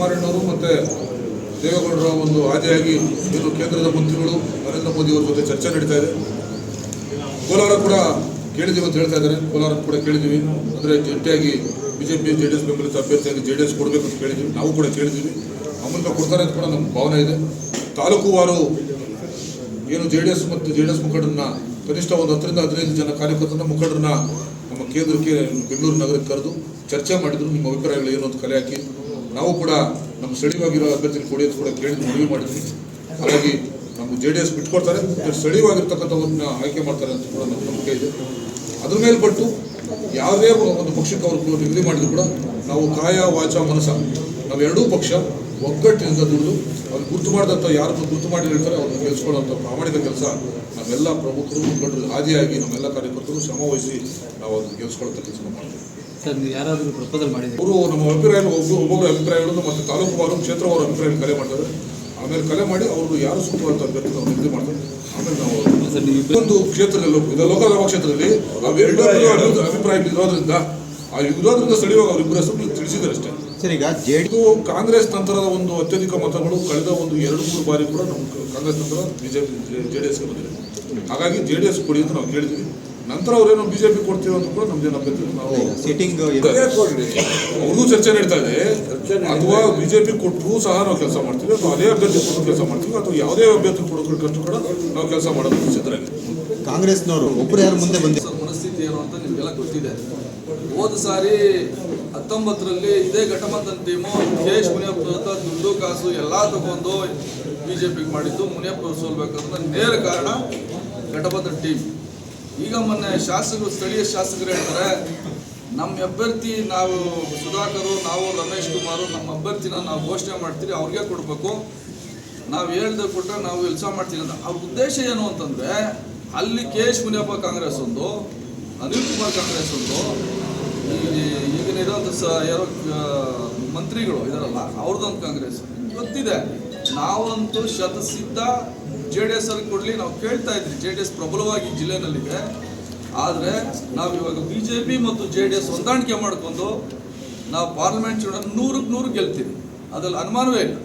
ಕುಮಾರಣ್ಣವರು ಮತ್ತು ದೇವೇಗೌಡರ ಒಂದು ಆದಿಯಾಗಿ ಇನ್ನು ಕೇಂದ್ರದ ಮಂತ್ರಿಗಳು ನರೇಂದ್ರ ಮೋದಿ ಅವರ ಜೊತೆ ಚರ್ಚೆ ನಡೀತಾ ಇದೆ. ಕೋಲಾರ ಕೂಡ ಕೇಳಿದ್ದೀವಿ ಅಂತ ಹೇಳ್ತಾ ಇದ್ದಾರೆ. ಕೋಲಾರ ಕೂಡ ಕೇಳಿದ್ದೀವಿ. ಅಂದರೆ ಜಂಟಿಯಾಗಿ ಬಿ ಜೆ ಡಿ ಎಸ್ ಬೆಂಬಲಿತ ಅಭ್ಯರ್ಥಿಯಾಗಿ ಜೆ ಡಿ ಎಸ್ ಕೊಡಬೇಕು ಅಂತ ಕೇಳಿದ್ದೀವಿ. ನಾವು ಕೂಡ ಕೇಳಿದ್ದೀವಿ. ಅಮೂಲ್ಕ ಕೊಡ್ತಾರೆ ಅಂತ ಕೂಡ ನಮ್ಮ ಭಾವನೆ ಇದೆ. ತಾಲೂಕುವಾರು ಏನು ಜೆ ಡಿ ಎಸ್ ಮತ್ತು ಜೆ ಡಿ ಎಸ್ ಮುಖಂಡರನ್ನ ಕನಿಷ್ಠ ಒಂದು ಹತ್ತರಿಂದ ಹದಿನೈದು ಜನ ಕಾರ್ಯಕರ್ತರನ್ನ ಮುಖಂಡರನ್ನ ನಮ್ಮ ಕೇಂದ್ರಕ್ಕೆ ಬೆಂಗಳೂರು ನಗರಕ್ಕೆ ಕರೆದು ಚರ್ಚೆ ಮಾಡಿದ್ರು. ನಿಮ್ಮ ಅಭಿಪ್ರಾಯಗಳು ಏನು ಅಂತ ಕಲೆ ಹಾಕಿ. ನಾವು ಕೂಡ ನಮ್ಮ ಸ್ಥಳೀಯವಾಗಿರೋ ಅಭ್ಯರ್ಥಿನ ಕೊಡಿ ಅಂತ ಕೂಡ ಕೇಳಿ ಮನವಿ ಮಾಡಿದ್ವಿ. ಹಾಗಾಗಿ ನಮ್ಮ ಜೆ ಡಿ ಎಸ್ ಬಿಟ್ಕೊಡ್ತಾರೆ ಸ್ಥಳೀಯವಾಗಿರ್ತಕ್ಕಂಥವ್ರನ್ನ ಆಯ್ಕೆ ಮಾಡ್ತಾರೆ ಅಂತ ಕೂಡ ನಮ್ಮ ನಂಬಿಕೆ ಇದೆ. ಅದ್ರ ಮೇಲ್ಪಟ್ಟು ಯಾವುದೇ ಒಂದು ಪಕ್ಷಕ್ಕೆ ಅವರು ನಿಗದಿ ಮಾಡಿದ್ರು ಕೂಡ ನಾವು ಕಾಯ, ವಾಚ, ಮನಸ ಎರಡೂ ಪಕ್ಷ ಒಗ್ಗಟ್ಟಿನಿಂದ ದುಡಿದು ಅವ್ರು ಗುರುತು ಮಾಡಿದಂಥ ಯಾರನ್ನು ಗುರುತು ಮಾಡಿ ಹೇಳ್ತಾರೆ ಅವ್ರನ್ನ ಗೆಲ್ಸ್ಕೊಳ್ಳೋಂಥ ಪ್ರಾಮಾಣಿಕ ಕೆಲಸ ನಮ್ಮೆಲ್ಲ ಪ್ರಮುಖರು, ಮುಖಂಡರು ಆದಿಯಾಗಿ ನಮ್ಮೆಲ್ಲ ಕಾರ್ಯಕರ್ತರು ಶ್ರಮ ವಹಿಸಿ ನಾವು ಅದನ್ನು ಗೆಲ್ಸ್ಕೊಳ್ಳೋ ಕೆಲಸ ಮಾಡ್ತೀವಿ. ಸರ್ ನೀವು ಯಾರಾದರೂ ಪ್ರಪೋಸಲ್ ಮಾಡಿದ್ದೀರಿ ಅವರು ನಮ್ಮ ಅಭಿಪ್ರಾಯ ಒಬ್ಬರು ಒಬ್ಬೊಬ್ಬರ ಅಭಿಪ್ರಾಯಗಳನ್ನು ಮತ್ತು ತಾಲೂಕುವಾರು ಕ್ಷೇತ್ರವಾರು ಅಭಿಪ್ರಾಯ ಕಲೆ ಮಾಡ್ತಾರೆ. ಆಮೇಲೆ ಕಲೆ ಮಾಡಿ ಅವರು ಯಾರು ಸೂಕ್ತವಾದ ಅಭ್ಯರ್ಥಿ ನಾವು ನಿಗದಿ ಮಾಡ್ತಾರೆ. ಆಮೇಲೆ ನಾವು ಸರ್ ನೀವು ಇಬ್ಬರು ಒಂದು ಕ್ಷೇತ್ರದಲ್ಲಿ ಇದು ಲೋಕಸಭಾ ಕ್ಷೇತ್ರದಲ್ಲಿ ಅವೆರಡೂ ಅಭಿಪ್ರಾಯ ಇರೋದ್ರಿಂದ ಆ ವಿರೋಧದಿಂದ ಸಡಿವಾಗ ಅವರಿಬ್ಬರ ಹೆಸರು ತಿಳಿಸಿದ್ದಾರೆ ಅಷ್ಟೇ. ಸರ್ ಈಗ ಜೆ ಡಿ ಕಾಂಗ್ರೆಸ್ ನಂತರದ ಒಂದು ಅತ್ಯಧಿಕ ಮತಗಳು ಕಳೆದ ಒಂದು ಎರಡು ಮೂರು ಬಾರಿ ಕೂಡ ನಮ್ಮ ಕಾಂಗ್ರೆಸ್ ನಂತರ ಬಿಜೆಪಿ ಜೆ ಡಿ ಎಸ್ಗೆ ಬಂದಿದೆ. ಹಾಗಾಗಿ ಜೆ ಡಿ ಎಸ್ ಕೊಡಿ ಅಂತ ನಾವು ಕೇಳಿದ್ವಿ ನಂತರ ಅವರೇನೋ ಬಿಜೆಪಿ ಕೊಡ್ತೀವಿ ಅಂತ ಕೂಡ ನಮ್ದೇನು ಅಭ್ಯರ್ಥಿ. ನಾವು ಸಿಟ್ಟಿಂಗ್ ಅವ್ರಿಗೂ ಚರ್ಚೆ ನಡೀತಾ ಇದೆ. ಅಥವಾ ಬಿಜೆಪಿ ಕೊಟ್ಟರು ಸಹ ನಾವು ಕೆಲಸ ಮಾಡ್ತೀವಿ ಅಥವಾ ಅದೇ ಅಭ್ಯರ್ಥಿ ಕೊಟ್ಟು ಕೆಲಸ ಮಾಡ್ತೀವಿ ಅಥವಾ ಯಾವುದೇ ಅಭ್ಯರ್ಥಿ ಕೊಡೋದಕ್ಕಂತೂ ಕೂಡ ನಾವು ಕೆಲಸ ಮಾಡೋದು ಚಿತ್ರ ಕಾಂಗ್ರೆಸ್ನವರು ಒಬ್ಬರು ಯಾರು ಮುಂದೆ ಬಂದ ಮನಸ್ಥಿತಿ ಏನು ಅಂತ ನಿಮಗೆಲ್ಲ ಗೊತ್ತಿದೆ. ಹೋದ ಸಾರಿ ಹತ್ತೊಂಬತ್ತರಲ್ಲಿ ಇದೇ ಘಟಮಂತನ್ ಟೀಮು ಕೆ ಎಚ್ ಮುನಿಯಪ್ಪ ಹತ್ರ ದುಡ್ಡು ಕಾಸು ಎಲ್ಲ ತಗೊಂಡು ಬಿಜೆಪಿಗೆ ಮಾಡಿದ್ದು ಮುನಿಯಪ್ಪ ಸೋಲ್ಬೇಕಂತ ಸೋಲ್ಬೇಕಂದ್ರೆ ನೇರ ಕಾರಣ ಘಟಬಂಧನ್ ಟೀಮ್ ಈಗ ಮೊನ್ನೆ ಶಾಸಕರು, ಸ್ಥಳೀಯ ಶಾಸಕರು ಹೇಳ್ತಾರೆ ನಮ್ಮ ಅಭ್ಯರ್ಥಿ ನಾವು ಸುಧಾಕರು, ನಾವು ರಮೇಶ್ ಕುಮಾರು ನಮ್ಮ ಅಭ್ಯರ್ಥಿನ ನಾವು ಘೋಷಣೆ ಮಾಡ್ತೀವಿ ಅವ್ರಿಗೆ ಕೊಡಬೇಕು. ನಾವು ಹೇಳ್ದೆ ಕೊಟ್ಟರೆ ನಾವು ಕೆಲಸ ಮಾಡ್ತೀವಿ ಅಂತ. ಅವ್ರ ಉದ್ದೇಶ ಏನು ಅಂತಂದ್ರೆ, ಅಲ್ಲಿ ಕೆ ಎಚ್ ಮುನಿಯಪ್ಪ ಕಾಂಗ್ರೆಸ್ ಒಂದು, ಅನಿಲ್ ಕುಮಾರ್ ಕಾಂಗ್ರೆಸ್ ಒಂದು ಈಗಿನ ಇರೋಂಥ ಸ ಯಾರೋ ಮಂತ್ರಿಗಳು ಇದರಲ್ಲ, ಅವ್ರದ್ದೊಂದು ಕಾಂಗ್ರೆಸ್. ಗೊತ್ತಿದೆ ನಾವಂತೂ ಶತಸಿದ್ಧ ಜೆ ಡಿ ಎಸ್ ಅಲ್ಲಿ ಕೊಡಲಿ, ನಾವು ಕೇಳ್ತಾ ಇದ್ವಿ. ಜೆ ಡಿ ಎಸ್ ಪ್ರಬಲವಾಗಿ ಜಿಲ್ಲೆನಲ್ಲಿದೆ. ಆದರೆ ನಾವು ಇವಾಗ ಬಿ ಜೆ ಪಿ ಮತ್ತು ಜೆ ಡಿ ಎಸ್ ಹೊಂದಾಣಿಕೆ ಮಾಡಿಕೊಂಡು ನಾವು ಪಾರ್ಲಿಮೆಂಟ್ ಚುನಾವಣೆ ನೂರಕ್ಕೆ ನೂರು ಗೆಲ್ತೀವಿ. ಅದ್ರಲ್ಲಿ ಅನುಮಾನವೇ ಇಲ್ಲ.